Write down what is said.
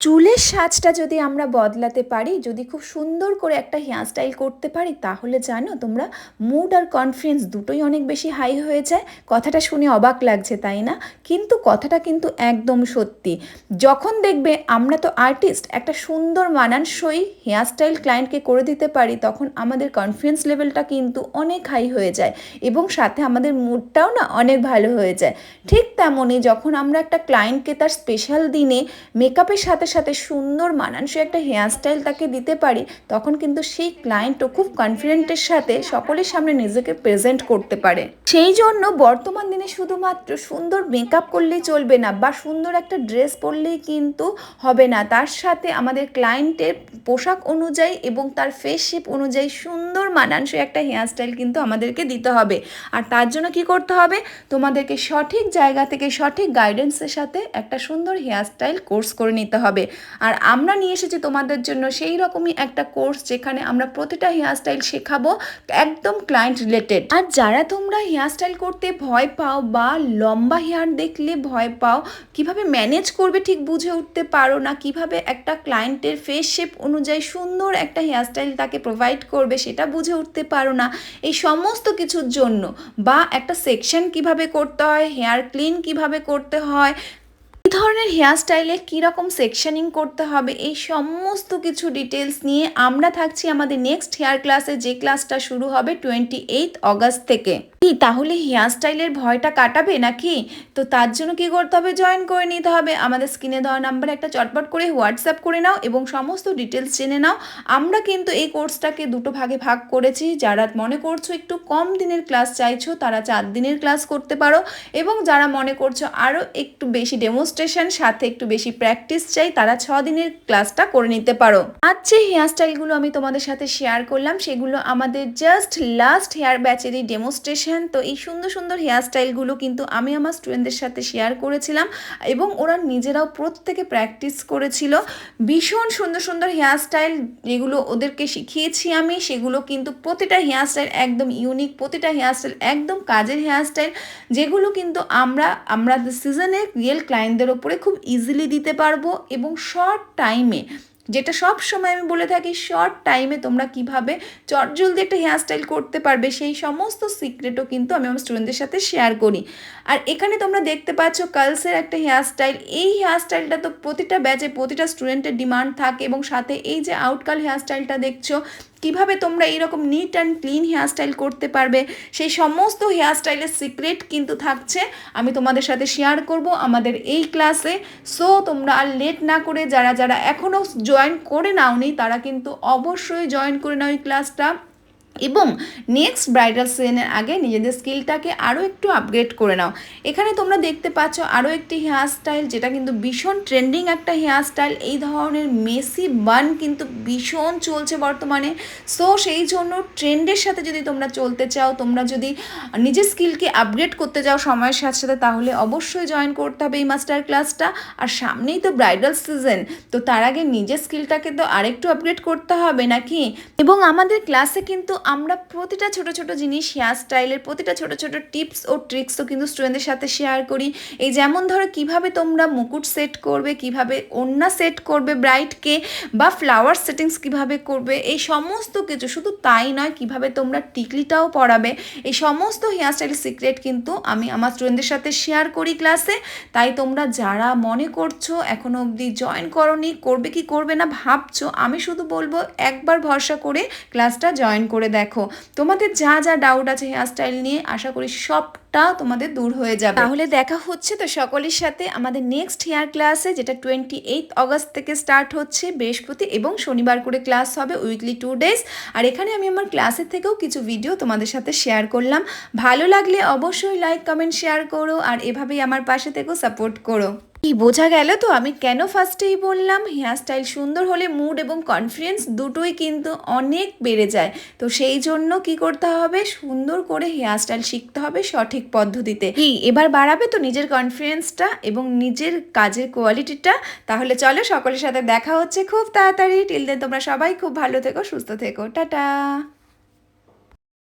চুলের সাজটা যদি আমরা বদলাতে পারি, যদি খুব সুন্দর করে একটা হেয়ার স্টাইল করতে পারি, তাহলে জানো তোমরা মুড আর কনফিডেন্স দুটোই অনেক বেশি হাই হয়ে যায়। কথাটা শুনে অবাক লাগছে, তাই না? কিন্তু কথাটা কিন্তু একদম সত্যি। যখন দেখবে আমরা তো আর্টিস্ট একটা সুন্দর মানানসই হেয়ার স্টাইল ক্লায়েন্টকে করে দিতে পারি, তখন আমাদের কনফিডেন্স লেভেলটা কিন্তু অনেক হাই হয়ে যায় এবং সাথে আমাদের মুডটাও না অনেক ভালো হয়ে যায়। ঠিক তেমনই যখন আমরা একটা ক্লায়েন্টকে তার স্পেশাল দিনে মেকআপের সাথে সাথে সুন্দর মানানসই একটা হেয়ার স্টাইল তাকে দিতে পারি, তখন কিন্তু সেই ক্লায়েন্টও খুব কনফিডেন্টের সাথে সকলের সামনে নিজেকে প্রেজেন্ট করতে পারে। সেই জন্য বর্তমান দিনে শুধুমাত্র সুন্দর মেকআপ করলেই চলবে না বা সুন্দর একটা ড্রেস পরলেই কিন্তু হবে না। তার সাথে আমাদের ক্লায়েন্টের পোশাক অনুযায়ী এবং তার ফেস শেপ অনুযায়ী সুন্দর মানানসই একটা হেয়ার স্টাইল কিন্তু আমাদেরকে দিতে হবে। আর তার জন্য কি করতে হবে? তোমাদেরকে সঠিক জায়গা থেকে সঠিক গাইডেন্সের সাথে একটা সুন্দর হেয়ার স্টাইল কোর্স করে নিতে হবে। আর আমরা নিয়ে এসেছি তোমাদের জন্য সেই রকমই একটা কোর্স যেখানে আমরা প্রতিটা হেয়ার স্টাইল শেখাবো একদম ক্লায়েন্ট রিলেটেড আর যারা তোমরা হেয়ার স্টাইল করতে ভয় পাও বা লম্বা হেয়ার দেখলে ভয় পাও, কীভাবে ম্যানেজ করবে ঠিক বুঝে উঠতে পারো না, কীভাবে একটা ক্লায়েন্টের ফেস শেপ অনুযায়ী সুন্দর একটা হেয়ার স্টাইল তাকে প্রোভাইড করবে সেটা বুঝে উঠতে পারো না। এই সমস্ত কিছুর জন্য বা একটা সেকশন কীভাবে করতে হয় হেয়ার ক্লিন কীভাবে করতে হয় ধরনের হেয়ার স্টাইলে কীরকম সেকশনিং করতে হবে, এই সমস্ত কিছু ডিটেলস নিয়ে আমরা থাকছি আমাদের নেক্সট হেয়ার ক্লাসে যে ক্লাসটা শুরু হবে টোয়েন্টি এইথ অগাস্ট থেকে। কি তাহলে হেয়ার স্টাইলের ভয়টা কাটাবে নাকি? তো তার জন্য কি করতে হবে? জয়েন করে নিতে হবে। আমাদের স্ক্রিনে দেওয়া নাম্বারে একটা চটপট করে হোয়াটসঅ্যাপ করে নাও এবং সমস্ত ডিটেলস জেনে নাও। আমরা কিন্তু এই কোর্সটাকে দুটো ভাগে ভাগ করেছি। যারা মনে করছ একটু কম দিনের ক্লাস চাইছো, তারা চার দিনের ক্লাস করতে পারো এবং যারা মনে করছ আরও একটু বেশি ডেমোস্ট্রেশন সাথে একটু বেশি প্র্যাকটিস চাই, তারা ছ দিনের ক্লাসটা করে নিতে পারো। আজ যে হেয়ার স্টাইলগুলো আমি তোমাদের সাথে শেয়ার করলাম। সেগুলো আমাদের জাস্ট লাস্ট হেয়ার ব্যাচেরই ডেমোস্ট্রেশন তো এই সুন্দর সুন্দর হেয়ার স্টাইলগুলো কিন্তু আমি আমার স্টুডেন্টদের সাথে শেয়ার করেছিলাম এবং ওরা নিজেরাও প্রত্যেকে প্র্যাকটিস করেছিল। ভীষণ সুন্দর সুন্দর হেয়ার স্টাইল যেগুলো ওদেরকে শিখিয়েছি আমি, সেগুলো কিন্তু প্রতিটা হেয়ার স্টাইল একদম ইউনিক প্রতিটা হেয়ার স্টাইল একদম কাজের হেয়ার স্টাইল যেগুলো কিন্তু আমরা আমরা সিজনে রিয়েল ক্লায়েন্টদের ওপরে খুব ইজিলি দিতে পারব এবং শর্ট টাইমে যেটা সব সময় আমি বলে থাকি শর্ট টাইমে তোমরা কীভাবে চটজলদি একটা হেয়ার স্টাইল করতে পারবে, সেই সমস্ত সিক্রেটও কিন্তু আমি আমার স্টুডেন্টদের সাথে শেয়ার করি। আর এখানে তোমরা দেখতে পাচ্ছ কালসের একটা হেয়ার স্টাইল এই হেয়ার স্টাইলটা তো প্রতিটা ব্যাচে প্রতিটা স্টুডেন্টের ডিমান্ড থাকে এবং সাথে এই যে আউটকাল হেয়ার স্টাইলটা দেখছ কীভাবে তোমরা এরকম নিট অ্যান্ড ক্লিন হেয়ারস্টাইল করতে পারবে? সেই সমস্ত হেয়ারস্টাইলের সিক্রেট কিন্তু থাকছে। আমি তোমাদের সাথে শেয়ার করব আমাদের এই ক্লাসে সো তোমরা আর লেট না করে যারা যারা এখনও জয়েন করে নাওনি, তারা কিন্তু অবশ্যই জয়েন করে নাও এই ক্লাসটা এবং নেক্সট ব্রাইডাল সিজনের আগে নিজেদের স্কিলটাকে আরও একটু আপগ্রেড করে নাও। এখানে তোমরা দেখতে পাচ্ছ আরও একটি হেয়ার স্টাইল যেটা কিন্তু ভীষণ ট্রেন্ডিং একটা হেয়ার স্টাইল এই ধরনের মেসি বান কিন্তু ভীষণ চলছে বর্তমানে। সো সেই জন্য ট্রেন্ডের সাথে যদি তোমরা চলতে চাও, তোমরা যদি নিজের স্কিলকে আপগ্রেড করতে চাও সময়ের সাথে সাথে, তাহলে অবশ্যই জয়েন করতে হবে এই মাস্টার ক্লাসটা আর সামনেই তো ব্রাইডাল সিজন তো তার আগে নিজের স্কিলটাকে তো আরেকটু আপগ্রেড করতে হবে নাকি? এবং আমাদের ক্লাসে কিন্তু আমরা প্রতিটা ছোট ছোট জিনিস, হেয়ার স্টাইলের প্রতিটা ছোট ছোট টিপস ও ট্রিক্সও কিন্তু স্টুডেন্টদের সাথে শেয়ার করি। এই যেমন ধরো কীভাবে তোমরা মুকুট সেট করবে, কীভাবে ওড়না সেট করবে ব্রাইটকে বা ফ্লাওয়ার সেটিংস কীভাবে করবে, এই সমস্ত কিছু শুধু তাই নয় কীভাবে তোমরা টিকলিটাও পড়াবে এই সমস্ত হেয়ার স্টাইল সিক্রেট কিন্তু আমি আমার স্টুডেন্টদের সাথে শেয়ার করি ক্লাসে তাই তোমরা যারা মনে করছ এখনও অবধি জয়েন করনি, করবে কি করবে না ভাবছ, আমি শুধু বলব একবার ভরসা করে ক্লাসটা জয়েন করে দেখো। তোমাদের যা যা ডাউট আছে হেয়ার স্টাইল নিয়ে আশা করি সবটা তোমাদের দূর হয়ে যাবে। তাহলে দেখা হচ্ছে তো সকলের সাথে আমাদের নেক্সট হেয়ার ক্লাসে যেটা টোয়েন্টি এইথ অগস্ট থেকে স্টার্ট হচ্ছে, বৃহস্পতি এবং শনিবার করে ক্লাস হবে উইকলি টু ডেজ আর এখানে আমি আমার ক্লাসের থেকেও কিছু ভিডিও তোমাদের সাথে শেয়ার করলাম। ভালো লাগলে অবশ্যই লাইক কমেন্ট শেয়ার করো। আর এভাবেই আমার পাশে থেকেও সাপোর্ট করো। কি বোঝা গেল তো? আমি কেন ফার্স্টেই বললাম? হেয়ার স্টাইল সুন্দর হলে মুড এবং কনফিডেন্স দুটোই কিন্তু অনেক বেড়ে যায়। তো সেই জন্য কি করতে হবে? সুন্দর করে হেয়ার স্টাইল শিখতে হবে সঠিক পদ্ধতিতে। কি এবার বাড়াবে তো নিজের কনফিডেন্সটা এবং নিজের কাজের কোয়ালিটিটা তাহলে চলো সকলের সাথে দেখা হচ্ছে খুব তাড়াতাড়ি। টিল দেন তোমরা সবাই খুব ভালো থেকো, সুস্থ থেকো। টাটা!